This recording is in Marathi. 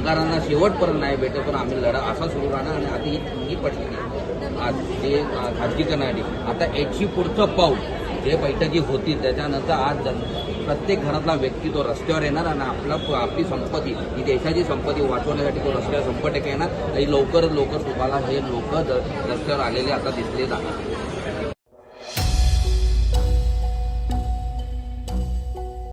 शेवटपर्यंत नाही भेटत पण आम्ही लढा असा सुरू राहणार आणि आता ही ही पडली आज जे खाजगी करणारी आता याची पुढचं पाऊल जे बैठकी होती त्याच्यानंतर आज जन प्रत्येक घरातला व्यक्ती तो रस्त्यावर येणार आणि आपला आपली संपत्ती ही देशाची संपत्ती वाचवण्यासाठी तो रस्त्यावर शंभर येणार. आणि लवकर लवकर तुम्हाला हे लोक रस्त्यावर आलेले आता दिसले जाणार.